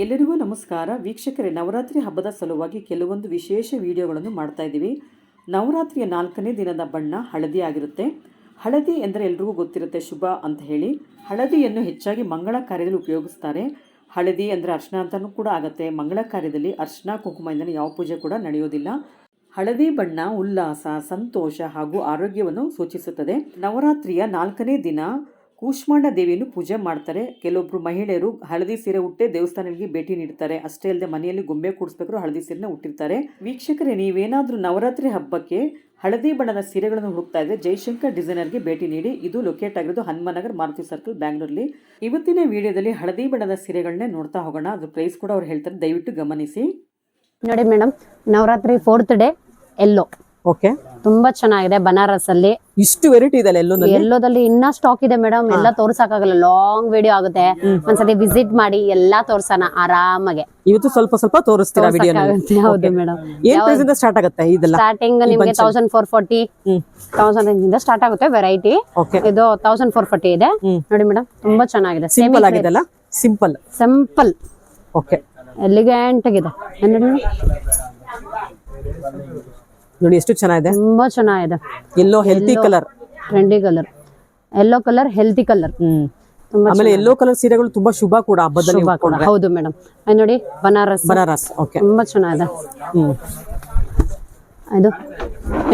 ಎಲ್ಲರಿಗೂ ನಮಸ್ಕಾರ. ವೀಕ್ಷಕರೇ, ನವರಾತ್ರಿ ಹಬ್ಬದ ಸಲುವಾಗಿ ಕೆಲವೊಂದು ವಿಶೇಷ ವಿಡಿಯೋಗಳನ್ನು ಮಾಡ್ತಾ ಇದ್ದೀವಿ. ನವರಾತ್ರಿಯ ನಾಲ್ಕನೇ ದಿನದ ಬಣ್ಣ ಹಳದಿ ಆಗಿರುತ್ತೆ. ಹಳದಿ ಎಂದರೆ ಎಲ್ರಿಗೂ ಗೊತ್ತಿರುತ್ತೆ ಶುಭ ಅಂತ ಹೇಳಿ. ಹಳದಿಯನ್ನು ಹೆಚ್ಚಾಗಿ ಮಂಗಳ ಕಾರ್ಯದಲ್ಲಿ ಉಪಯೋಗಿಸ್ತಾರೆ. ಹಳದಿ ಅಂದರೆ ಅರ್ಶನ ಅಂತಲೂ ಕೂಡ ಆಗುತ್ತೆ. ಮಂಗಳ ಕಾರ್ಯದಲ್ಲಿ ಅರ್ಶನ ಕುಂಕುಮದಿಂದಲೇ ಯಾವ ಪೂಜೆ ಕೂಡ ನಡೆಯೋದಿಲ್ಲ. ಹಳದಿ ಬಣ್ಣ ಉಲ್ಲಾಸ, ಸಂತೋಷ ಹಾಗೂ ಆರೋಗ್ಯವನ್ನು ಸೂಚಿಸುತ್ತದೆ. ನವರಾತ್ರಿಯ ನಾಲ್ಕನೇ ದಿನ ಕೂಷ್ಮಾಂಡ ದೇವಿಯನ್ನು ಪೂಜೆ ಮಾಡ್ತಾರೆ. ಕೆಲವೊಬ್ರು ಮಹಿಳೆಯರು ಹಳದಿ ಸೀರೆ ಉಟ್ಟೆ ದೇವಸ್ಥಾನಗಳಿಗೆ ಭೇಟಿ ನೀಡ್ತಾರೆ. ಅಷ್ಟೇ ಅಲ್ಲದೆ ಮನೆಯಲ್ಲಿ ಗೊಂಬೆ ಕೂಡಿಸ್ಬೇಕಾದ್ರೂ ಹಳದಿ ಸೀರೆನ ಉಟ್ಟಿರ್ತಾರೆ. ವೀಕ್ಷಕರೇ, ನೀವೇನಾದ್ರೂ ನವರಾತ್ರಿ ಹಬ್ಬಕ್ಕೆ ಹಳದಿ ಬಣ್ಣದ ಸೀರೆಗಳನ್ನು ಹುಡುಕ್ತಾ ಇದ್ರೆ ಜೈಶಂಕರ್ ಡಿಸೈನರ್ಗೆ ಭೇಟಿ ನೀಡಿ. ಇದು ಲೊಕೇಟ್ ಆಗಿರೋದು ಹನುಮನಗರ್ ಮಾರುತಿ ಸರ್ಕಲ್ ಬ್ಯಾಂಗ್ಳೂರಲ್ಲಿ. ಇವತ್ತಿನ ವಿಡಿಯೋದಲ್ಲಿ ಹಳದಿ ಬಣ್ಣದ ಸೀರೆಗಳನ್ನೇ ನೋಡ್ತಾ ಹೋಗೋಣ. ಅದ್ರ ಪ್ರೈಸ್ ಕೂಡ ಅವ್ರು ಹೇಳ್ತಾರೆ. ದಯವಿಟ್ಟು ಗಮನಿಸಿ. ನೋಡಿ madam, Navaratri fourth day yellow. Okay ತುಂಬಾ ಚೆನ್ನಾಗಿದೆ ಬನಾರಸ್ ಅಲ್ಲಿ ಇಷ್ಟು ವೆರೈಟಿ ಇದೆ ಎಲ್ಲೋದಲ್ಲಿ? ಇನ್ನ ಸ್ಟಾಕ್ ಇದೆ ಮೇಡಮ್ ಎಲ್ಲ ತೋರ್ಸಕ್ಕಾಗಲ್ಲ ಲಾಂಗ್ ವಿಡಿಯೋ ಆಗುತ್ತೆ. ಒಂದ್ಸತಿ ವಿಸಿಟ್ ಮಾಡಿ ಎಲ್ಲಾ ತೋರ್ಸೋಣ ಆರಾಮಾಗೆ. ಇವತ್ತು ಸ್ವಲ್ಪ ಸ್ವಲ್ಪ ತೋರಿಸ್ತೀರಾ ವಿಡಿಯೋ ಹೌದು ಮೇಡಮ್ ಏನ್ ಪ್ರೈಸ್ ಇಂದ ಸ್ಟಾರ್ಟ್ ಆಗುತ್ತೆ ಇದೆಲ್ಲ? ಸ್ಟಾರ್ಟಿಂಗ್ ನಿಮ್ಗೆ thousand four forty hmm. Thousand ಇಂದ ಸ್ಟಾರ್ಟ್ ಆಗುತ್ತೆ ವೆರೈಟಿ ಇದು ತೌಸಂಡ್ ಫೋರ್ ಫೋರ್ಟಿ ಇದೆ. ನೋಡಿ ಮೇಡಮ್ ತುಂಬಾ ಚೆನ್ನಾಗಿದೆ. ಸಿಂಪಲ್ ಆಗಿದೆಲ್ಲ ಸಿಂಪಲ್ ಸಿಂಪಲ್ ಓಕೆ ಎಲಿಗೆಂಟ್ ಆಗಿದೆ. ನೋಡಿ ಎಷ್ಟು ಚೆನ್ನಾಗಿದೆ? ತುಂಬಾ ಚೆನ್ನಾಗಿದೆ. Yellow healthy colour trendy colour yellow colour healthy colour ಆಮೇಲೆ ಎಲ್ಲೋ ಕಲರ್ ಸೀರೆಗಳು ತುಂಬಾ ಶುಭ ಕೂಡ ಹಬ್ಬದಲ್ಲಿ ಹೌದು ಮೇಡಮ್ ನೋಡಿ ಬನಾರಸ್. ಬನಾರಸ್ ಓಕೆ ತುಂಬಾ ಚೆನ್ನಾಗಿದೆ. ಇದು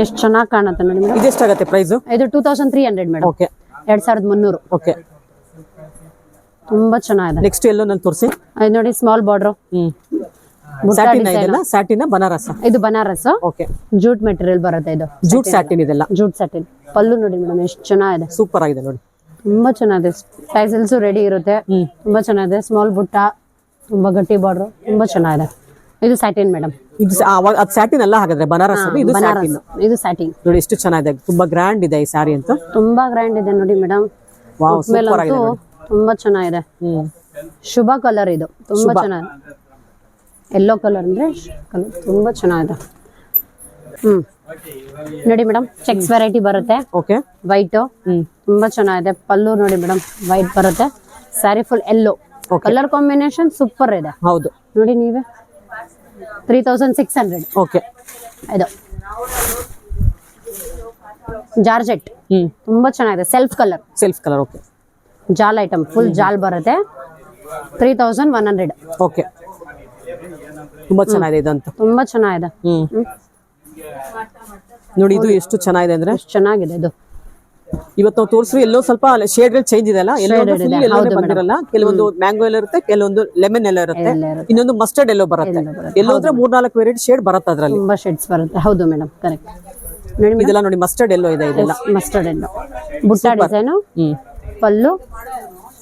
ಎಷ್ಟು ಚೆನ್ನಾಗಿ ಕಾಣುತ್ತೆ ನೋಡಿ ಮೇಡಮ್ ಆಗುತ್ತೆ ಪ್ರೈಸ್ ಇದು two thousand three hundred madam okay ಎರಡ್ ಸಾವಿರದ ಮುನ್ನೂರು. ಓಕೆ ತುಂಬಾ ಚೆನ್ನಾಗಿದೆ. ನೆಕ್ಸ್ಟ್ ಎಲ್ಲೋ ನಾನು ತೋರಿಸಿ. ನೋಡಿ ಸ್ಮಾಲ್ ಬಾರ್ಡರ್ ಸ್ಯಾಟಿನ. ಇದೆಲ್ಲ ಸ್ಯಾಟಿನ ಬನಾರಸ್ ಇದು ಬನಾರಸ್ ಓಕೆ ಜೂಟ್ ಮೆಟೀರಿಯಲ್ ಬರುತ್ತೆ ಇದು. ಜೂಟ್ ಸ್ಯಾಟಿನ್ ಇದೆಲ್ಲ? ಜೂಟ್ ಸ್ಯಾಟಿನ್ ಪಲ್ಲು ನೋಡಿ ಮೇಡಮ್ ಎಷ್ಟು ಚೆನ್ನಾಗಿದೆ. ಸೂಪರ್ ಆಗಿದೆ ನೋಡಿ. ತುಂಬಾ ಚೆನ್ನಾಗಿದೆ. ಟೈಸಲ್ಸ್ ರೆಡಿ ಇರುತ್ತೆ. ತುಂಬಾ ಚೆನ್ನಾಗಿದೆ. ಸ್ಮಾಲ್ ಬುಟ್ಟ ತುಂಬಾ ಗಟ್ಟಿ ಬಾರ್ಡರ್ ತುಂಬಾ ಚೆನ್ನಾಗಿದೆ. ಇದು ಸ್ಯಾಟಿನ್ ಮೇಡಮ್ ಇದು ಅದು ಸ್ಯಾಟಿನ್ ಎಲ್ಲ ಹಾಗಾದ್ರೆ? ಬನಾರಸ್ ಇದು ಸ್ಯಾಟಿನ್ ಇದು ಸ್ಯಾಟಿನ್ ನೋಡಿ ಎಷ್ಟು ಚೆನ್ನಾಗಿದೆ. ತುಂಬಾ ಗ್ರ್ಯಾಂಡ್ ಇದೆ ಈ ಸ್ಯಾರಿ ಅಂತ. ತುಂಬಾ ಗ್ರ್ಯಾಂಡ್ ಇದೆ ನೋಡಿ ಮೇಡಮ್ ವಾವ್ ಸೂಪರ್ ಆಗಿದೆ ತುಂಬಾ ಚೆನ್ನಾಗಿದೆ. ಶುಭ ಕಲರ್ ಇದು. ತುಂಬಾ ಚೆನ್ನಾಗಿದೆ. ಎಲ್ಲೋ ಕಲರ್ ಅಂದರೆ ಕಲರ್ ತುಂಬ ಚೆನ್ನಾಗಿದೆ. ಹ್ಞೂ ನೋಡಿ ಮೇಡಮ್ ಚೆಕ್ಸ್ ವೆರೈಟಿ ಬರುತ್ತೆ. ಓಕೆ ವೈಟು ತುಂಬ ಚೆನ್ನಾಗಿದೆ. ಪಲ್ಲು ನೋಡಿ ಮೇಡಮ್ ವೈಟ್ ಬರುತ್ತೆ. Sari full yellow colour combination super ಇದೆ. ಹೌದು. ನೋಡಿ ನೀವೇ. Three thousand six hundred okay ಇದು. ಜಾರ್ಜೆಟ್ ತುಂಬಾ ಚೆನ್ನಾಗಿದೆ. Self colour self colour okay ಜಾಲ್ ಐಟಮ್ ಫುಲ್ ಜಾಲ್ ಬರುತ್ತೆ. Three thousand one hundred okay ತುಂಬಾ ಚೆನ್ನಾಗಿದೆ ಇದಂತ ತುಂಬಾ ಚೆನ್ನಾಗಿದೆ. ಹ್ಮ್. ನೋಡಿ ಇದು ಎಷ್ಟು ಚೆನ್ನಾಗಿದೆ ಅಂದ್ರೆ? ಎಷ್ಟು ಚೆನ್ನಾಗಿದೆ ಇದು. ಇವತ್ತು ನಾವು ತೋರಿಸ್ರಿ ಎಲ್ಲೋ ಸ್ವಲ್ಪ ಶೇಡ್ ಚೇಂಜ್ ಇದೆ. ಅಲ್ಲ ಎಲ್ಲೋ ಬಂದಿರಲ್ಲ? ಕೆಲವೊಂದು ಮ್ಯಾಂಗೋ ಎಲ್ಲ ಇರುತ್ತೆ ಕೆಲವೊಂದು ಲೆಮನ್ ಎಲ್ಲ ಇರುತ್ತೆ. ಇನ್ನೊಂದು ಮಸ್ಟರ್ಡ್ ಎಲ್ಲೋ ಬರುತ್ತೆ. ಎಲ್ಲೋ ಅಂದ್ರೆ ಮೂರ್ನಾಲ್ಕು ವೆರೈಟಿ ಶೇಡ್ ಬರುತ್ತೆ ಅದ್ರಲ್ಲಿ. ತುಂಬಾ ಶೇಡ್ಸ್ ಬರುತ್ತೆ. ಹೌದು ಮೇಡಮ್ ಕರೆಕ್ಟ್ ನೋಡಿ ಇದೆಲ್ಲ ನೋಡಿ ಮಸ್ಟರ್ಡ್ ಎಲ್ಲೋ ಇದೆ ಇದೆಲ್ಲ. Mustard yellow. ಬುಟ್ಟ ಡಿಸೈನು ಪಲ್ಲು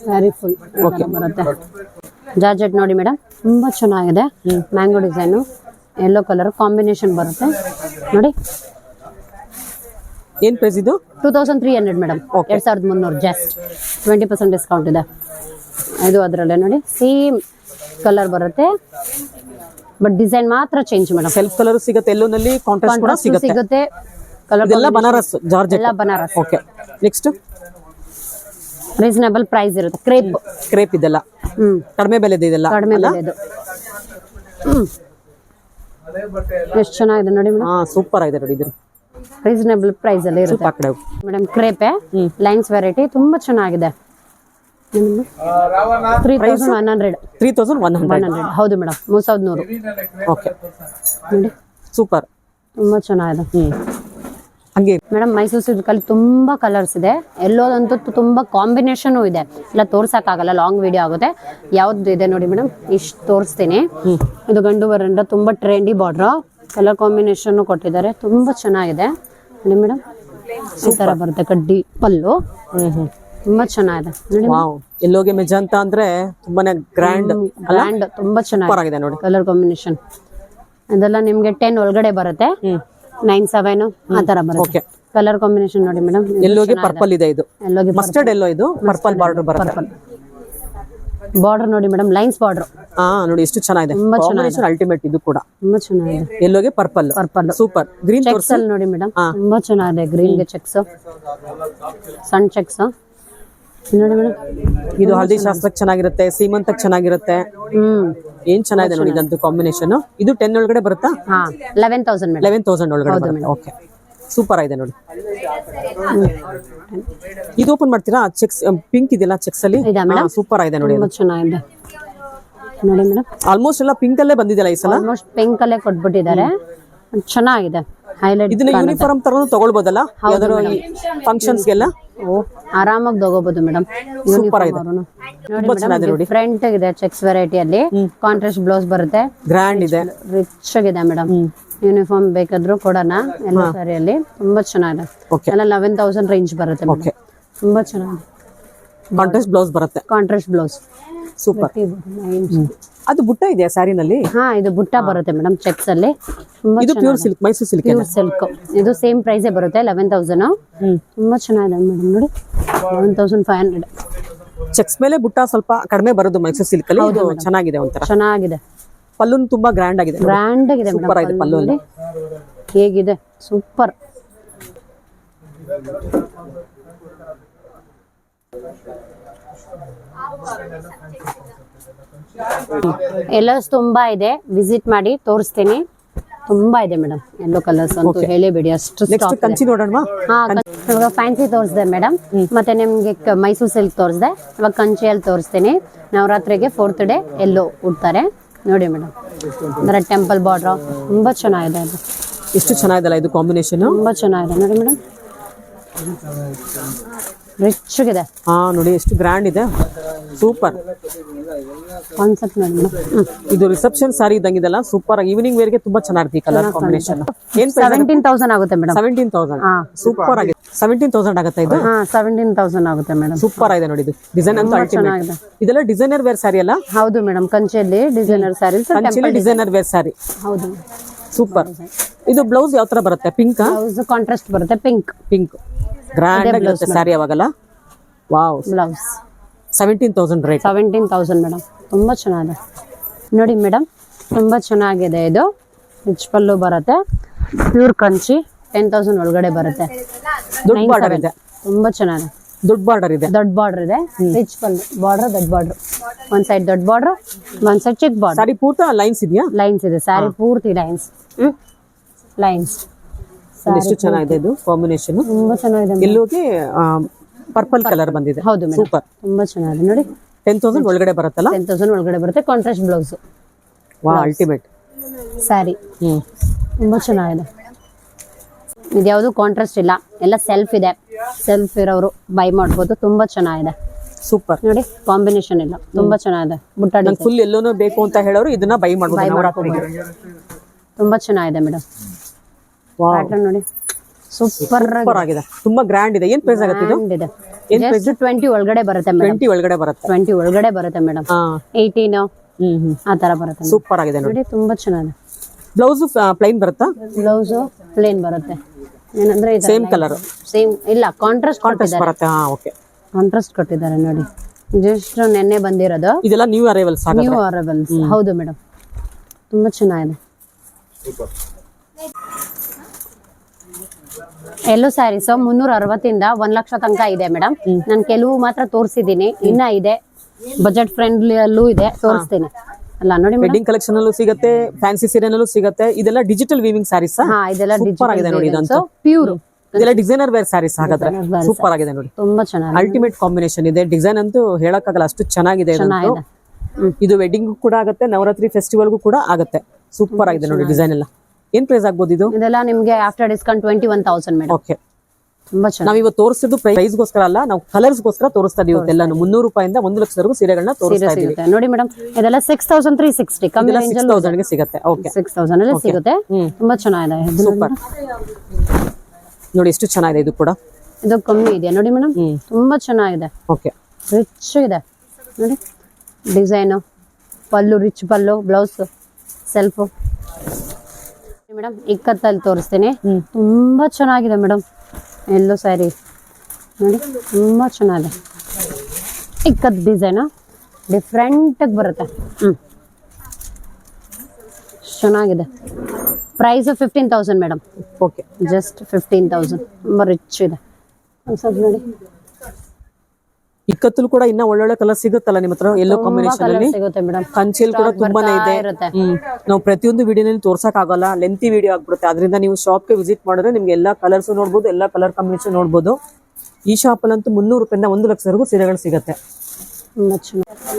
ಸ್ಯಾರಿ ಫುಲ್ ಬರುತ್ತೆ. ಜಾರ್ಜೆಟ್ ನೋಡಿ ಮೇಡಮ್ ತುಂಬಾ ಚೆನ್ನಾಗಿದೆ. Mango design yellow colour combination ಬರುತ್ತೆ. ನೋಡಿ. ಏನ್ ಪ್ರೈಸ್ ಇದು? Two thousand three hundred madam ಎರಡು ಸಾವಿರದ ಮುನ್ನೂರು ಜಸ್ಟ್ ಟ್ವೆಂಟಿ ಪರ್ಸೆಂಟ್ ಡಿಸ್ಕೌಂಟ್ ಇದೆ. ಇದು ಅದರಲ್ಲೇ ನೋಡಿ ಸೇಮ್ ಕಲರ್ ಬರುತ್ತೆ. ಬಟ್ ಡಿಸೈನ್ ಮಾತ್ರ ಚೇಂಜ್ ಮೇಡಮ್ ಸೆಲ್ಫ್ ಕಲರ್ ಸಿಗುತ್ತೆ ಎಲ್ಲೋನಲ್ಲಿ ಕಾಂಟ್ರಾಸ್ಟ್ ಕೂಡ ಸಿಗುತ್ತೆ. ಕಲರ್ ಬನಾರಸ್ ಜಾರ್ಜೆಟ್ ಎಲ್ಲ Banaras okay next reasonable price ಇರುತ್ತೆ. ಕ್ರೇಪ್ ಕ್ರೇಪ್ ಇದೆಲ್ಲ. ಹ್ಮ್. ಕಡಿಮೆ ಬೆಲೆದು ಇದೆಲ್ಲ ಕಡಿಮೆ ಬೆಲೆದು. ಎಷ್ಟು ಚೆನ್ನಾಗಿದೆ ನೋಡಿ ಮೇಡಮ್. ಹಾ ಸೂಪರ್ ಆಗಿದೆ ನೋಡಿ ಇದು. ರೀಸನಬಲ್ ಪ್ರೈಸ್ ಅಲ್ಲಿ ಇರುತ್ತೆ. ಕಡೆ. ಮೇಡಮ್ ಕ್ರೇಪೆ ಲೈನ್ಸ್ ವೆರೈಟಿ ತುಂಬಾ ಚೆನ್ನಾಗಿದೆ. Three thousand one hundred three thousand one hundred hundred ಹೌದು ಮೇಡಮ್ ಮೂರ್ ಸಾವಿರದ ನೂರು. ಓಕೆ ನೋಡಿ. ಸೂಪರ್ ತುಂಬಾ ಚೆನ್ನಾಗಿದೆ. ಹ್ಮ್. ಹಂಗೆ ಮೇಡಮ್ ಮೈಸೂರು ಸಿಲ್ಕಲ್ಲಿ ತುಂಬಾ ಕಲರ್ಸ್ ಇದೆ. ಎಲ್ಲೋದಂತೂ ತುಂಬಾ ಕಾಂಬಿನೇಷನ್ ಇದೆ. ಇಲ್ಲ ತೋರ್ಸಕ್ ಆಗಲ್ಲ ಲಾಂಗ್ ವಿಡಿಯೋ ಆಗುತ್ತೆ. ಯಾವ್ದು ಇದೆ ನೋಡಿ ಮೇಡಮ್ ಇಷ್ಟು ತೋರಿಸ್ತೀನಿ. ಇದು ಗಂಡು ಬರಂಡ ತುಂಬಾ ಟ್ರೆಂಡಿ ಬಾರ್ಡರ್ ಕಲರ್ ಕಾಂಬಿನೇಷನ್ ಕೊಟ್ಟಿದ್ದಾರೆ. ತುಂಬಾ ಚೆನ್ನಾಗಿದೆ. ನೋಡಿ ಮೇಡಮ್ ಈ ತರ ಬರುತ್ತೆ ಕಡ್ಡಿ ಪಲ್ಲು. ತುಂಬಾ ಚೆನ್ನಾಗಿದೆ. ನೋಡಿ ಎಲ್ಲೋಗೆ ಮೆಜಂತ ಅಂದ್ರೆ ತುಂಬಾನೇ ಗ್ರ್ಯಾಂಡ್ ಗ್ರ್ಯಾಂಡ್ ತುಂಬಾ ಚೆನ್ನಾಗಿದೆ. ನೋಡಿ. ಕಲರ್ ಕಾಂಬಿನೇಷನ್ ಅದೆಲ್ಲ ನಿಮ್ಗೆ ಟೆನ್ ಒಳಗಡೆ ಬರುತ್ತೆ. ನೈನ್ ಸೆವೆನ್ ಆ ತರ ಬರುತ್ತೆ. ಕಲರ್ ಕಾಂಬಿನೇಷನ್ ನೋಡಿ ಮೇಡಮ್ ಎಲ್ಲೋಗಿ ಪರ್ಪಲ್ ಇದೆ ಇದು. ಎಲ್ಲೋಗಿ ಮಸ್ಟರ್ಡ್ ಎಲ್ಲೋ ಇದು? ಪರ್ಪಲ್ ಬಾರ್ಡರ್ ಬರುತ್ತೆ. ಪರ್ಪಲ್ ಬಾರ್ಡರ್ ನೋಡಿ ಮೇಡಮ್ ಲೈನ್ಸ್ ಬಾರ್ಡರ್ ಹಾ ನೋಡಿ ಎಷ್ಟು ಚೆನ್ನಾಗಿದೆ. ತುಂಬಾ ಚೆನ್ನಾಗಿದೆ. ಅಲ್ಟಿಮೇಟ್ ಇದು ಕೂಡ. ತುಂಬಾ ಚೆನ್ನಾಗಿದೆ. ಎಲ್ಲೋಗೆ purple purple super green checks ಅಲ್ಲಿ ನೋಡಿ ಮೇಡಮ್ ತುಂಬಾ ಚೆನ್ನಾಗಿದೆ ಗ್ರೀನ್ಗೆ ಚೆಕ್ಸ್ ಸನ್ ಚೆಕ್ಸ್ ನೋಡಿ ಮೇಡಮ್ ಇದು ಹಳದಿ ಶಾಸ್ತ್ರಕ್ಕೆ ಚೆನ್ನಾಗಿರುತ್ತೆ ಸೀಮಂತಕ್ಕೆ ಚೆನ್ನಾಗಿರುತ್ತೆ. ಹ್ಮ್. ಏನ್ ಚೆನ್ನಾಗಿದೆ ನೋಡಿ ಇದಂತೂ ಕಾಂಬಿನೇಷನ್ ಇದು ಟೆನ್ ಒಳಗಡೆ ಬರುತ್ತಾ? ಹಾ eleven thousand madam. Eleven thousand ಒಳಗಡೆ ಓಕೆ ಸೂಪರ್ ಆಗಿದೆ ನೋಡಿ. ಇದು ಓಪನ್ ಮಾಡ್ತೀರಾ? ಚೆಕ್ಸ್ ಪಿಂಕ್ ಇದೆಯಲ್ಲ ಚೆಕ್ಸ್ ಅಲ್ಲಿ? ಸೂಪರ್ ಆಗಿದೆ ನೋಡಿ ಚೆನ್ನಾಗಿದೆ. ನೋಡಿ ಮೇಡಮ್. ಆಲ್ಮೋಸ್ಟ್ ಎಲ್ಲ ಪಿಂಕ್ ಅಲ್ಲೇ ಬಂದಿದೆಯಲ್ಲ ಈ ಸಲ? ಆಲ್ಮೋಸ್ಟ್ ಪಿಂಕ್ ಅಲ್ಲೇ ಕೊಟ್ಬಿಟ್ಟಿದ್ದಾರೆ. ಚೆನ್ನಾಗಿದೆ. ಹೈಲೈಟ್ ಇದನ್ನ ಯೂನಿಫಾರ್ಮ್ ತರನು ತಗೊಳ್ಬೋದಲ್ಲ? ಯಾವ್ದಾದ್ರು ಫಂಕ್ಷನ್ಸ್ಗೆಲ್ಲ ಓ ಆರಾಮಾಗಿ ತಗೋಬಹುದು ಮೇಡಮ್ ಸೂಪರ್ ಆಗಿದೆ. ತುಂಬಾ ಚೆನ್ನಾಗಿದೆ ನೋಡಿ. ಡಿಫ್ರೆಂಟ್ ಇದೆ ಚೆಕ್ಸ್ ವೆರೈಟಿ ಅಲ್ಲಿ. ಕಾಂಟ್ರಾಸ್ಟ್ ಬ್ಲೌಸ್ ಬರುತ್ತೆ. ಗ್ರ್ಯಾಂಡ್ ಇದೆ. ರಿಚ್ ಆಗಿದೆ ಮೇಡಮ್ ಯೂನಿಫಾರ್ಮ್ ಬೇಕಾದ್ರೂ ಕೊಡೋಣ ಎಲ್ಲ ಸಾರಿಯಲ್ಲಿ ತುಂಬಾ ಚೆನ್ನಾಗಿದೆ. ಎಲ್ಲ ಲೆವೆನ್ ತೌಸಂಡ್ ರೇಂಜ್ ಬರುತ್ತೆ ತುಂಬಾ ಚೆನ್ನಾಗಿದೆ. ಕಾಂಟ್ರಾಸ್ಟ್ ಬ್ಲೌಸ್ ಬರುತ್ತೆ. Contrast blouse super. ಅದು ಬುಟ್ಟ ಇದೆಯಾ ಸ್ಯಾರಿನಲ್ಲಿ? ಹಾ ಇದು ಬುಟ್ಟ ಬರುತ್ತೆ ಮೇಡಮ್ ಚೆಕ್ಸ್ ಅಲ್ಲಿ ತುಂಬಾ ಇದು pure silk Mysuru silk pure silk ಇದು ಸೇಮ್ ಪ್ರೈಸೇ ಬರುತ್ತೆ ಲೆವೆನ್ ತೌಸಂಡ್ ತುಂಬಾ ಚೆನ್ನಾಗಿದೆ ಮೇಡಮ್ ನೋಡಿ. Eleven thousand five hundred checks ಮೇಲೆ ಬುಟ್ಟ ಸ್ವಲ್ಪ ಕಡಿಮೆ ಬರೋದು ಮೈಸೂರು ಸಿಲ್ಕ್ ಅಲ್ಲಿ. ಇದು ಚೆನ್ನಾಗಿದೆ ಒಂಥರ. ಚೆನ್ನಾಗಿದೆ. ಪಲ್ಲುನ್ ತುಂಬಾ ಗ್ರ್ಯಾಂಡ್ ಆಗಿದೆ ಗ್ರ್ಯಾಂಡ್ ಆಗಿದೆ ಸೂಪರ್ ಆಗಿದೆ ಪಲ್ಲು ಅಲ್ಲಿ ಹೇಗಿದೆ? ಸೂಪರ್ ಎಲ್ಲಸ್ ತುಂಬಾ ಇದೆ. ವಿಸಿಟ್ ಮಾಡಿ ತೋರಿಸ್ತೀನಿ. ತುಂಬಾ ಇದೆ ಮೇಡಮ್. ಎಲ್ಲೋ ಕಲರ್ಸ್ ಅಂತ ಹೇಳೇಬೇಡಿ. ಅಷ್ಟು ಇವಾಗ ಫ್ಯಾನ್ಸಿ ತೋರಿಸಿದೆ ಮೇಡಮ್. ಮತ್ತೆ ನಿಮ್ಗೆ ಮೈಸೂರ್ ಮೈಸೂರು ಸಿಲ್ಕ್ ತೋರಿಸಿದೆ. ಇವಾಗ ಕಂಚಿಯಲ್ಲಿ ತೋರಿಸ್ತೀನಿ. ನವರಾತ್ರಿಗೆ ಫೋರ್ತ್ ಡೇ ಎಲ್ಲೋ ಉಡ್ತಾರೆ. ನೋಡಿ ಮೇಡಮ್. ಅಂದ್ರೆ ಟೆಂಪಲ್ ಬಾರ್ಡ್ರ್ ತುಂಬಾ ಚೆನ್ನಾಗಿದೆ ಅದು. ಎಷ್ಟು ಚೆನ್ನಾಗಿದೆಲ್ಲ ಇದು ಕಾಂಬಿನೇಷನ್ ತುಂಬಾ ಚೆನ್ನಾಗಿದೆ. ನೋಡಿ ಮೇಡಮ್. ರಿಚ್ ಇದೆ ಹಾ ನೋಡಿ ಎಷ್ಟು ಗ್ರ್ಯಾಂಡ್ ಇದೆ. ಸೂಪರ್ ಕಾನ್ಸೆಪ್ಟ್ ನೋಡಿ. ಇದು ರಿಸೆಪ್ಷನ್ ಸಾರಿ ಇದ್ದಂಗಿದೆಲ್ಲ ಸೂಪರ್ ಈವ್ನಿಂಗ್ ವೇರ್ಗೆ ತುಂಬಾ ಚೆನ್ನಾಗಿರುತ್ತೆ ಕಲರ್ ಕಾಂಬಿನೇಷನ್ ಏನ್ ಸೆವೆಂಟೀನ್ ತೌಸಂಡ್ ಆಗುತ್ತೆ ಮೇಡಮ್ ಸೆವೆಂಟೀನ್ ತೌಸಂಡ್ ಸೂಪರ್ ಆಗಿದೆ. ಸೆವೆಂಟೀನ್ ತೌಸಂಡ್ ಆಗುತ್ತೆ ಇದು? ಸೆವೆಂಟೀನ್ ತೌಸಂಡ್ ಆಗುತ್ತೆ ಮೇಡಮ್ ಸೂಪರ್ ಆಗಿದೆ ನೋಡಿ ಇದು. ಡಿಸೈನ್ ಅಂತ ಅಲ್ಟಿಮೇಟ್ ಇದೆಲ್ಲ ಡಿಸೈನರ್ ವೇರ್ ಸಾರಿ ಅಲ್ಲ? ಹೌದು ಮೇಡಮ್ ಕಂಚೇಲಿ ಡಿಸೈನರ್ ಸ್ಯಾರಿ ಕಂಚಲ್ಲಿ ಡಿಸೈನರ್ ವೇರ್ ಸಾರಿ ಹೌದು. ಸೂಪರ್ ಇದು ಬ್ಲೌಸ್ ಯಾವ ತರ ಬರುತ್ತೆ ಪಿಂಕ್ ಬ್ಲೌಸ್ ಕಾಂಟ್ರಾಸ್ಟ್ ಬರುತ್ತೆ ಪಿಂಕ್ ಪಿಂಕ್ ಗ್ರ್ಯಾಂಡ್ ಆಗಿರುತ್ತೆ sari ಅವಾಗಲ್ಲ wow blouse seventeen thousand rate seventeen thousand madam ತುಂಬ ಚೆನ್ನಾಗಿದೆ. ನೋಡಿ ಮೇಡಮ್ ತುಂಬ ಚೆನ್ನಾಗಿದೆ ಇದು. ರಿಚ್ ಪಲ್ಲು ಬರುತ್ತೆ. ಪ್ಯೂರ್ ಕಂಚಿ ಟೆನ್ ತೌಸಂಡ್ ಒಳಗಡೆ ಬರುತ್ತೆ. ದೊಡ್ಡ ಬಾರ್ಡರ್ ಇದೆ. ತುಂಬ ಚೆನ್ನಾಗಿದೆ. ದೊಡ್ಡ ಬಾರ್ಡರ್ ಇದೆ. ದೊಡ್ಡ ಬಾರ್ಡರ್ ಇದೆ. ರಿಚ್ ಪಲ್ಲು. ಬಾರ್ಡರ್ ದೊಡ್ಡ ಬಾರ್ಡರ್ ಒಂದ್ ಸೈಡ್ ದೊಡ್ಡ ಬಾರ್ಡರ್ ಒಂದ್ ಸೈಡ್ ಚಿಕ್ಕ ಬಾರ್ಡರ್ ಸಾರಿ ಪೂರ್ತಿ ಲೈನ್ಸ್ ಇದೆಯಾ? ಲೈನ್ಸ್ ಇದೆ. ಸ್ಯಾರಿ ಪೂರ್ತಿ ಲೈನ್ಸ್ ಲೈನ್ಸ್ ಎಷ್ಟು ಚೆನ್ನಾಗಿದೆ ಇದು ಕಾಂಬಿನೇಷನ್ ತುಂಬಾ ಚೆನ್ನಾಗಿದೆ. ಎಲ್ಲೋಗೆ ಪರ್ಪಲ್ ಕಲರ್ ಬಂದಿದೆ. ಹೌದು ಸೂಪರ್ ತುಂಬಾ ಚೆನ್ನಾಗಿದೆ. ನೋಡಿ. ಟೆನ್ ತೌಸಂಡ್ ಒಳಗಡೆ ಬರುತ್ತಲ್ಲ? ಟೆನ್ ತೌಸಂಡ್ ಒಳಗಡೆ ಬರುತ್ತೆ contrast blouse wow ultimate sari hmm. ತುಂಬಾ ಚೆನ್ನಾಗಿದೆ. ಇದ್ಯಾವುದು ಕಾಂಟ್ರಾಸ್ಟ್ ಇಲ್ಲ. ಎಲ್ಲ ಸೆಲ್ಫ್ ಇದೆ. ಸೆಲ್ಫ್ ಇರೋರು ಬೈ ಮಾಡ್ಬೋದು. ತುಂಬಾ ಚೆನ್ನಾಗಿದೆ. ಸೂಪರ್ ನೋಡಿ ಕಾಂಬಿನೇಷನ್ ಇಲ್ಲ. ತುಂಬಾ ಚೆನ್ನಾಗಿದೆ. ಬುಟ್ಟ ಫುಲ್ ಎಲ್ಲೋನು ಬೇಕು ಅಂತ ಹೇಳೋರು ಇದನ್ನ ಬೈ ಮಾಡ್ಬೋದು ತುಂಬಾ ಚೆನ್ನಾಗಿದೆ ಮೇಡಮ್ ಪ್ಯಾಟರ್ನ್ ನೋಡಿ. ಸೂಪರ್ ಸೂಪರ್ ಆಗಿದೆ. ತುಂಬಾ ಗ್ರ್ಯಾಂಡ್ ಇದೆ. ಏನ್ ಪ್ರೈಸ್ ಆಗುತ್ತೆ ಇದು? ಇದೆ. ಪ್ರೈಸ್ ಟ್ವೆಂಟಿ ಒಳಗಡೆ ಬರುತ್ತೆ ಮೇಡಮ್ ಟ್ವೆಂಟಿ ಒಳಗಡೆ ಬರುತ್ತೆ. ಟ್ವೆಂಟಿ ಒಳಗಡೆ ಬರುತ್ತೆ ಮೇಡಮ್ ಹಾ. Eighteen hmm hmm. ಆ ತರ ಬರುತ್ತೆ madam. ಸೂಪರ್ ಆಗಿದೆ ನೋಡಿ. ನೋಡಿ ತುಂಬಾ ಚೆನ್ನಾಗಿದೆ. ಬ್ಲೌಸ್ ಪ್ಲೇನ್ ಬರುತ್ತಾ? ಬ್ಲೌಸ್ ಪ್ಲೇನ್ ಬರುತ್ತೆ. ಏನಂದ್ರೆ ಸೇಮ್ ಕಲರ್ ಸೇಮ್ ಇಲ್ಲ ಕಾಂಟ್ರಾಸ್ಟ್ ಕಾಂಟ್ರಾಸ್ಟ್ ಬರುತ್ತೆ. ಹಾ ಓಕೆ ಕಾಂಟ್ರಾಸ್ಟ್ ಕೊಟ್ಟಿದ್ದಾರೆ ನೋಡಿ. ಜಸ್ಟ್ ನೆನ್ನೆ ಬಂದಿರೋದು. ಇದೆಲ್ಲ ನ್ಯೂ ಅರೈವಲ್ಸ್ ನ್ಯೂ ಅರೈವಲ್ಸ್ ಹೌದು ಮೇಡಮ್ ತುಂಬಾ ಚೆನ್ನಾಗಿದೆ. ಎಲ್ಲೋ ಸ್ಯಾರೀಸ್ ಮುನ್ನೂರ ಅರವತ್ತಿಂದ ಒಂದ್ ಲಕ್ಷ ತನಕ ಇದೆ ಮೇಡಮ್ ನಾನು ಕೆಲವು ಮಾತ್ರ ತೋರಿಸಿದ್ದೀನಿ. ಇನ್ನ ಇದೆ. ಬಜೆಟ್ ಫ್ರೆಂಡ್ಲಿ ಅಲ್ಲೂ ಇದೆ ತೋರಿಸ್ತೀನಿ. ಅಲ್ಲ ನೋಡಿ ವೆಡ್ಡಿಂಗ್ ಕಲೆಕ್ಷನ್ ಅಲ್ಲೂ ಸಿಗುತ್ತೆ ಫ್ಯಾನ್ಸಿ ಸೀರೆನಲ್ಲೂ ಸಿಗುತ್ತೆ. ಇದೆಲ್ಲ ಡಿಜಿಟಲ್ ವೀವಿಂಗ್ ಸ್ಯಾರೀಸ್ ಹಾ ಇದೆಲ್ಲ ಸೂಪರ್ ಆಗಿದೆ ನೋಡಿ ಇದಂತೂ. ಪ್ಯೂರ್ ಇದೆಲ್ಲ ಡಿಸೈನರ್ ವೇರ್ ಸ್ಯಾರೀಸ್ ಹಾಗಾದ್ರೆ? ಸೂಪರ್ ಆಗಿದೆ ನೋಡಿ. ತುಂಬಾ ಚೆನ್ನಾಗಿ ಅಲ್ಟಿಮೇಟ್ ಕಾಂಬಿನೇಷನ್ ಇದೆ. ಡಿಸೈನ್ ಅಂತೂ ಹೇಳಕ್ಕಾಗಲ್ಲ ಅಷ್ಟು ಚೆನ್ನಾಗಿದೆ. ಇದು ವೆಡ್ಡಿಂಗ್ ಕೂಡ ಆಗುತ್ತೆ ನವರಾತ್ರಿ ಫೆಸ್ಟಿವಲ್ಗೂ ಕೂಡ ಆಗುತ್ತೆ. ಸೂಪರ್ ಆಗಿದೆ ನೋಡಿ ಡಿಸೈನ್ ಎಲ್ಲ. ಏನ್ ಪ್ರೈಸ್ ಆಗ್ಬೋದು ಇದು? ಇದೆಲ್ಲ ನಿಮ್ಗೆ after discount twenty one thousand madam okay ತುಂಬಾ ಚೆನ್ನಾಗಿ. ನಾವ್ ಇವತ್ತು ತೋರಿಸಿದ್ದು ಪ್ರೈಸ್ಗೋಸ್ಕರ ಅಲ್ಲ ನಾವು ಕಲರ್ಸ್ಗೋಸ್ಕರ ತೋರಿಸ್ತಾ ಇದೀವಿ ಇವತ್ತೆಲ್ಲಾನು ಮುನ್ನೂರು ರೂಪಾಯಿಂದ ಒಂದು ಲಕ್ಷದವರೆಗೂ ಸೀರೆಗಳನ್ನ ತೋರಿಸ್ತಾ ಇದೀವಿ. ಸಿಗುತ್ತೆ ನೋಡಿ ಮೇಡಮ್ ಇದೆಲ್ಲ ಸಿಕ್ಸ್ ತೌಸಂಡ್ ತ್ರೀ ಸಿಕ್ಸ್ಟಿ ಕಮ್ಮಿ ರೇಂಜ್ ಸಿಕ್ಸ್ ತೌಸಂಡ್ಗೆ ಸಿಗುತ್ತೆ. ಓಕೆ ಸಿಕ್ಸ್ ತೌಸಂಡ್ ಅಲ್ಲಿ ಸಿಗುತ್ತೆ. ತುಂಬಾ ಚೆನ್ನಾಗಿದೆ. ಇದು ಸೂಪರ್ ನೋಡಿ ಎಷ್ಟು ಚೆನ್ನಾಗಿದೆ ಇದು ಕೂಡ. ಇದು ಕಮ್ಮಿ ಇದೆ ನೋಡಿ ಮೇಡಮ್ ತುಂಬಾ ಚೆನ್ನಾಗಿದೆ. ಓಕೆ ರಿಚ್ ಇದೆ. ನೋಡಿ design pallu rich pallu blouse self madam ಇಕ್ಕತ್ತಲ್ಲಿ ತೋರಿಸ್ತೀನಿ. ತುಂಬಾ ಚೆನ್ನಾಗಿದೆ ಮೇಡಮ್. ಎಲ್ಲೋ ಸ್ಯಾರಿ ನೋಡಿ ತುಂಬಾ ಚೆನ್ನಾಗಿದೆ. ಇಕ್ಕತ್ ಡಿಸೈನು ಡಿಫ್ರೆಂಟಾಗಿ ಬರುತ್ತೆ. ಹ್ಞೂ ಚೆನ್ನಾಗಿದೆ. Price fifteen thousand madam. Okay just fifteen thousand ತುಂಬ ರಿಚ್ ಇದೆ. ಒಂದು ಸ್ವಲ್ಪ ನೋಡಿ. ಇಕ್ಕತ್ತಲು ಕೂಡ ಇನ್ನ ಒಳ್ಳೊಳ್ಳೆ ಕಲರ್ ಸಿಗುತ್ತಲ್ಲ ನಿಮ್ಮ ಹತ್ರ? ಎಲ್ಲೋ ಕಾಂಬಿನೇಷನ್ ಅಲ್ಲಿ? ಕಂಚಿಲ್ ಕೂಡ ತುಂಬಾನೇ ಇದೆ. ನಾವು ಪ್ರತಿಯೊಂದು ವಿಡಿಯೋನಲ್ಲಿ ತೋರ್ಸಕ್ ಆಗಲ್ಲ. ಲೆಂತಿ ವಿಡಿಯೋ ಆಗ್ಬಿಡುತ್ತೆ. ಅದರಿಂದ ನೀವು ಶಾಪ್ಗೆ ವಿಸಿಟ್ ಮಾಡಿದ್ರೆ ನಿಮ್ಗೆ ಎಲ್ಲಾ ಕಲರ್ಸ್ ನೋಡಬಹುದು ಎಲ್ಲಾ ಕಲರ್ ಕಾಂಬಿನೇಷನ್ ನೋಡಬಹುದು ಈ ಶಾಪ್ ಅಲ್ಲಂತೂ ಮುನ್ನೂರು ರೂಪಾಯಿಂದ ಒಂದು ಲಕ್ಷವರೆಗೂ ಸೀರೆಗಳು ಸಿಗುತ್ತೆ.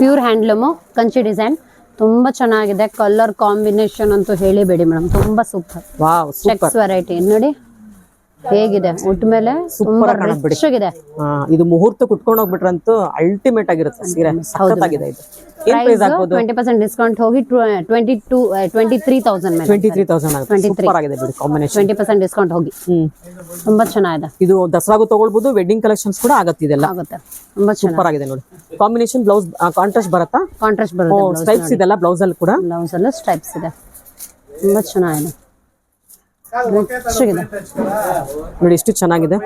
ಪ್ಯೂರ್ ಹ್ಯಾಂಡ್ಲೂಮು ಕಂಚಿ ಡಿಸೈನ್ ತುಂಬಾ ಚೆನ್ನಾಗಿದೆ. ಕಲರ್ ಕಾಂಬಿನೇಷನ್ ಅಂತೂ ಹೇಳಿಬೇಡಿ ಮೇಡಮ್ ತುಂಬಾ ಸೂಪರ್ ವೆರೈಟಿ ನೋಡಿ. ಹೇಗಿದೆ? ಉಟ್ ಮೇಲೆ ತುಂಬಾ. ರಿಚ್ ಆಗಿದೆ ಇದು ಮುಹೂರ್ತ ಕುಟ್ಕೊಂಡು ಹೋಗ್ಬಿಟ್ರಂತೂ ಅಲ್ಟಿಮೇಟ್ ಆಗಿರುತ್ತೆ ಸೀರೆ. ಸಖತ್ತಾಗಿದೆ ಇದು. ಟ್ವೆಂಟಿ ಪರ್ಸೆಂಟ್ ಡಿಸ್ಕೌಂಟ್ ಹೋಗಿ twenty two twenty three thousand twenty three thousand ಆಗುತ್ತೆ. ಸೂಪರ್ ಆಗಿದೆ ಬಿಡಿ ಕಾಂಬಿನೇಷನ್ ಟ್ವೆಂಟಿ ಪರ್ಸೆಂಟ್ ಡಿಸ್ಕೌಂಟ್ ಹೋಗಿ. ಹ್ಮ್. ತುಂಬಾ ಚೆನ್ನಾಗಿದೆ. ಇದು ದಸರಾಗೂ ತಗೊಳ್ಬೋದು ವೆಡ್ಡಿಂಗ್ ಕಲೆಕ್ಷನ್ಸ್ ಕೂಡ ಆಗತ್ತೆ ಇದೆಲ್ಲ. ಆಗುತ್ತೆ. ತುಂಬಾ ಸೂಪರ್ ಆಗಿದೆ ನೋಡಿ. ಕಾಂಬಿನೇಷನ್ ಬ್ಲೌಸ್ ಕಾಂಟ್ರಾಸ್ಟ್ ಬರುತ್ತಾ? ಕಾಂಟ್ರಾಸ್ಟ್ ಬರುತ್ತೆ ಸ್ಟೈಪ್ಸ್ ಇದೆಲ್ಲ ಬ್ಲೌಸ್ ಅಲ್ಲಿ ಕೂಡ? ಬ್ಲೌಸ್ ಅಲ್ಲಿ ಸ್ಟ್ರೈಪ್ಸ್ ಇದೆ. ತುಂಬಾ ಚೆನ್ನಾಗಿದೆ. ನೋಡಿ ಎಷ್ಟು ಚೆನ್ನಾಗಿದೆ.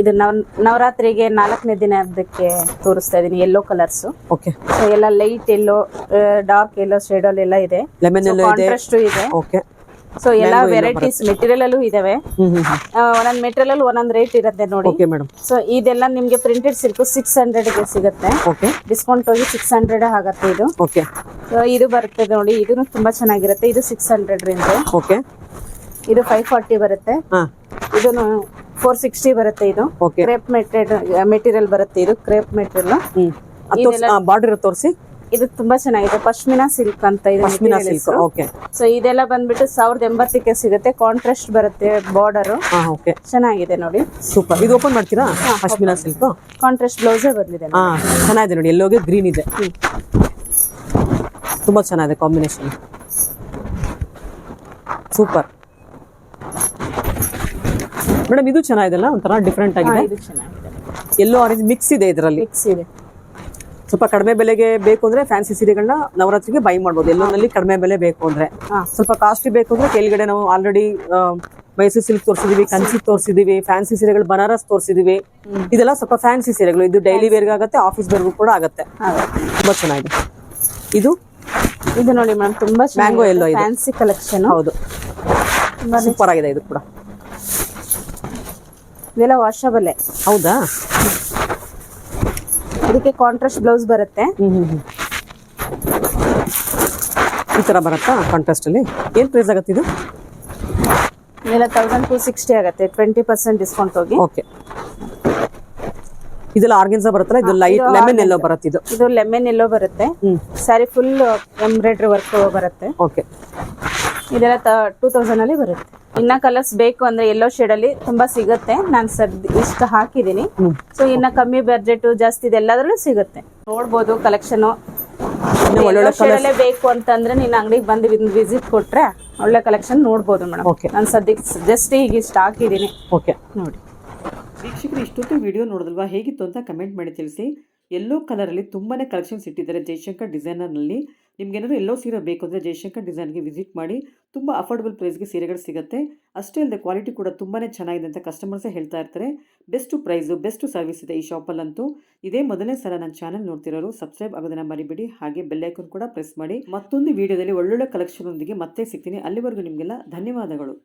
ಇದು ನವ ನವರಾತ್ರಿಗೆ ನಾಲ್ಕನೇ ದಿನದಕ್ಕೆ ತೋರಿಸ್ತಾ ಇದೀನಿ ಯೆಲ್ಲೋ ಕಲರ್ಸ್ ಓಕೆ ಸೊ ಎಲ್ಲ light yellow dark yellow shade ಎಲ್ಲ ಇದೆ. ಲೆಮನ್ ಕಾಂಟ್ರಾಸ್ಟ್ ಇದೆ. ಓಕೆ ಸೊ ಎಲ್ಲ ವೆರೈಟೀಸ್ ಮೆಟೀರಿಯಲ್ ಅಲ್ಲೂ ಇದಾವೆ. ಒಂದೊಂದು ಮೆಟೀರಿಯಲ್ ಅಲ್ಲಿ ಒಂದೊಂದ್ ರೇಟ್ ಇರುತ್ತೆ ನೋಡಿ. ಸೊ ಇದೆಲ್ಲ ನಿಮ್ಗೆ ಪ್ರಿಂಟೆಡ್ ಸಿಲ್ಕ್ ಸಿಕ್ಸ್ ಹಂಡ್ರೆಡ್ಗೆ ಸಿಗುತ್ತೆ. ಡಿಸ್ಕೌಂಟ್ ಹೋಗಿ ಸಿಕ್ಸ್ ಹಂಡ್ರೆಡ್ ಆಗತ್ತೆ ಇದು. ಓಕೆ ಸೊ ಇದು ಬರುತ್ತೆ ನೋಡಿ. ಇದು ತುಂಬಾ ಚೆನ್ನಾಗಿರುತ್ತೆ. ಇದು ಸಿಕ್ಸ್ ಹಂಡ್ರೆಡ್ ರೇಂಜ್ ಓಕೆ ಇದು ಫೈವ್ ಫಾರ್ಟಿ ಬರುತ್ತೆ. ಹಾ. ಇದು ಫೋರ್ ಸಿಕ್ಸ್ಟಿ ಬರುತ್ತೆ ಇದು. ಕ್ರೇಪ್ ಮೆಟೀರಿಯಲ್ ಮೆಟೀರಿಯಲ್ ಬರುತ್ತೆ ಇದು. ಕ್ರೇಪ್ ಮೆಟೀರಿಯಲ್ ಬಾರ್ಡರ್ ತೋರಿಸಿ. ಇದು ತುಂಬಾ ಚೆನ್ನಾಗಿದೆ. ಪಶ್ಮಿನಾ ಸಿಲ್ಕ್ ಅಂತ ಇದೆ ಪಶ್ಮಿನಾ ಸಿಲ್ಕ್ ಓಕೆ ಸೊ ಇದೆಲ್ಲ ಬಂದ್ಬಿಟ್ಟು ಸಾವಿರದ ಎಂಬತ್ತಕ್ಕೆ ಸಿಗುತ್ತೆ. ಕಾಂಟ್ರಾಸ್ಟ್ ಬರುತ್ತೆ ಬಾರ್ಡರ್ ಹಾ ಓಕೆ ಚೆನ್ನಾಗಿದೆ ನೋಡಿ. ಸೂಪರ್ ಇದು ಓಪನ್ ಮಾಡ್ತೀರಾ? ಪಶ್ಮಿನಾ ಸಿಲ್ಕ್? ಕಾಂಟ್ರಾಸ್ಟ್ ಬ್ಲೌಸೇ ಬಂದಿದೆ ಹಾ ಚೆನ್ನಾಗಿದೆ ನೋಡಿ. ಎಲ್ಲೋಗೆ ಗ್ರೀನ್ ಇದೆ. ತುಂಬಾ ಚೆನ್ನಾಗಿದೆ ಕಾಂಬಿನೇಷನ್ ಸೂಪರ್ ಮೇಡಮ್ ಇದು ಚೆನ್ನಾಗಿದೆಲ್ಲ ಒಂಥರ ಡಿಫ್ರೆಂಟ್ ಆಗಿದೆ. ಇದು ಚೆನ್ನಾಗಿದೆ. ಎಲ್ಲೋ ಆರೆಂಜ್ ಮಿಕ್ಸ್ ಇದೆ ಇದರಲ್ಲಿ? ಮಿಕ್ಸ್ ಇದೆ. ಸ್ವಲ್ಪ ಕಡಿಮೆ ಬೆಲೆಗೆ ಬೇಕು ಅಂದ್ರೆ ಫ್ಯಾನ್ಸಿ ಸೀರೆಗಳನ್ನ ನವರಾತ್ರಿಗೆ ಬೈ ಮಾಡ್ಬೋದು. ಎಲ್ಲೋನಲ್ಲಿ ಕಡಿಮೆ ಬೆಲೆ ಬೇಕು ಅಂದ್ರೆ. ಸ್ವಲ್ಪ ಕಾಸ್ಟ್ಲಿ ಬೇಕು ಅಂದ್ರೆ ಕೆಳಗಡೆ ನಾವು ಆಲ್ರೆಡಿ ಮೈಸೂರು ಸಿಲ್ಕ್ ತೋರಿಸಿದೀವಿ ಕನ್ಸಿ ತೋರಿಸಿದೀವಿ ಫ್ಯಾನ್ಸಿ ಸೀರೆಗಳು ಬನಾರಸ್ ತೋರಿಸಿದೀವಿ. ಇದೆಲ್ಲ ಸ್ವಲ್ಪ ಫ್ಯಾನ್ಸಿ ಸೀರೆಗಳು. ಇದು ಡೈಲಿ ವೇರ್ಗೆ ಆಗುತ್ತೆ ಆಫೀಸ್ ವೇರ್ಗೂ ಕೂಡ ಆಗುತ್ತೆ. ತುಂಬಾ ಚೆನ್ನಾಗಿದೆ. ಇದು? ಇದು ನೋಡಿ ಮ್ಯಾಮ್ ತುಂಬಾ ಮ್ಯಾಂಗೋ ಎಲ್ಲೋ. ಫ್ಯಾನ್ಸಿ ಕಲೆಕ್ಷನ್ ಹೌದು. ಸೂಪರ್ ಆಗಿದೆ ಇದು ಕೂಡ. ಇದೆಲ್ಲ ವಾಷಬಲ್ ಹೌದಾ? ಇದಕ್ಕೆ ಕಾಂಟ್ರಾಸ್ಟ್ ಬ್ಲೌಸ್ ಬರುತ್ತೆ. ಈ ತರ ಬರುತ್ತಾ ಕಾಂಟ್ರಾಸ್ಟ್ ಅಲ್ಲಿ? ಏನ್ ಪ್ರೈಸ್ ಆಗುತ್ತೆ ಇದು? ಇದೆಲ್ಲ ತೌಸಂಡ್ ಟು ಸಿಕ್ಸ್ಟಿ ಆಗುತ್ತೆ ಟ್ವೆಂಟಿ ಪರ್ಸೆಂಟ್ ಡಿಸ್ಕೌಂಟ್ ಹೋಗಿ. ಓಕೆ ಇದೆಲ್ಲ ಆರ್ಗೆನ್ಸಾ ಬರುತ್ತಲ್ಲ ಇದು ಲೈಟ್ ಲೆಮನ್ ಎಲ್ಲೋ ಬರುತ್ತೆ ಇದು? ಇದು ಲೆಮನ್ ಎಲ್ಲೋ ಬರುತ್ತೆ. ಸ್ಯಾರಿ ಫುಲ್ ಎಂಬ್ರಾಯ್ಡ್ರಿ ವರ್ಕ್ ಬರುತ್ತೆ. ಓಕೆ ಇದೆಲ್ಲ ಟೂ ತೌಸಂಡ್ ಅಲ್ಲಿ ಬರುತ್ತೆ. ಇನ್ನ ಕಲರ್ಸ್ ಬೇಕು ಅಂದ್ರೆ ಎಲ್ಲೋ ಶೇಡ್ ಅಲ್ಲಿ ತುಂಬಾ ಸಿಗುತ್ತೆ. ನಾನು ಸರ್ ಇಷ್ಟು ಹಾಕಿದೀನಿ. ಸೊ ಇನ್ನ ಕಮ್ಮಿ ಬಜೆಟ್ ಜಾಸ್ತಿ ಇದೆಲ್ಲದ್ರಲ್ಲೂ ಸಿಗುತ್ತೆ. ನೋಡ್ಬೋದು ಕಲೆಕ್ಷನ್ ಶೇಡಲ್ಲೇ ಬೇಕು ಅಂತಂದ್ರೆ ನೀನ್ ಅಂಗಡಿಗೆ ಬಂದು ವಿಸಿಟ್ ಕೊಟ್ರೆ ಒಳ್ಳೆ ಕಲೆಕ್ಷನ್ ನೋಡ್ಬೋದು ಮೇಡಮ್. ನಾನು ಸದ್ಯಕ್ಕೆ ಜಸ್ಟ್ ಈಗ ಇಷ್ಟು ಹಾಕಿದೀನಿ. ಓಕೆ ನೋಡಿ. ವೀಕ್ಷಕರು ಇಷ್ಟೊತ್ತು ವಿಡಿಯೋ ನೋಡಿದಲ್ವಾ? ಹೇಗಿತ್ತು ಅಂತ ಕಮೆಂಟ್ ಮಾಡಿ ತಿಳಿಸಿ. ಎಲ್ಲೋ ಅಲ್ಲಿ ತುಂಬಾನೇ ಕಲೆಕ್ಷನ್ಸ್ ಇಟ್ಟಿದ್ದಾರೆ ಜಯಶಂಕರ್ ಡಿಸೈನರ್ನಲ್ಲಿ ನಿಮ್ಗೇನಾದ್ರು ಎಲ್ಲೋ ಸೀರೆ ಬೇಕು ಅಂದರೆ ಜಯಶಂಕರ್ ಡಿಸೈನ್ಗೆ ವಿಸಿಟ್ ಮಾಡಿ, ತುಂಬ ಅಫೋರ್ಡಬಲ್ ಪ್ರೈಸ್ಗೆ ಸೀರೆಗಳು ಸಿಗುತ್ತೆ. ಅಷ್ಟೇ ಅಲ್ಲದೆ ಕ್ವಾಲಿಟಿ ಕೂಡ ತುಂಬಾ ಚೆನ್ನಾಗಿದೆ ಅಂತ ಕಸ್ಟಮರ್ಸೇ ಹೇಳ್ತಾ ಇರ್ತಾರೆ. ಬೆಸ್ಟು ಪ್ರೈಸು, ಬೆಸ್ಟು ಸರ್ವಿಸ್ ಇದೆ ಈ ಶಾಪಲ್ಲಂತೂ. ಇದೇ ಮೊದಲನೇ ಸಲ ನನ್ನ ಚಾನಲ್ ನೋಡ್ತಿರೋರು ಸಬ್ಸ್ಕ್ರೈಬ್ ಆಗೋದನ್ನ ಮರಿಬೇಡಿ. ಹಾಗೆ ಬೆಲ್ಲೈಕನ್ ಕೂಡ ಪ್ರೆಸ್ ಮಾಡಿ. ಮತ್ತೊಂದು ವಿಡಿಯೋದಲ್ಲಿ ಒಳ್ಳೊಳ್ಳೆ ಕಲೆಕ್ಷನ್ ಮತ್ತೆ ಸಿಗ್ತೀನಿ. ಅಲ್ಲಿವರೆಗೂ ನಿಮಗೆಲ್ಲ ಧನ್ಯವಾದಗಳು.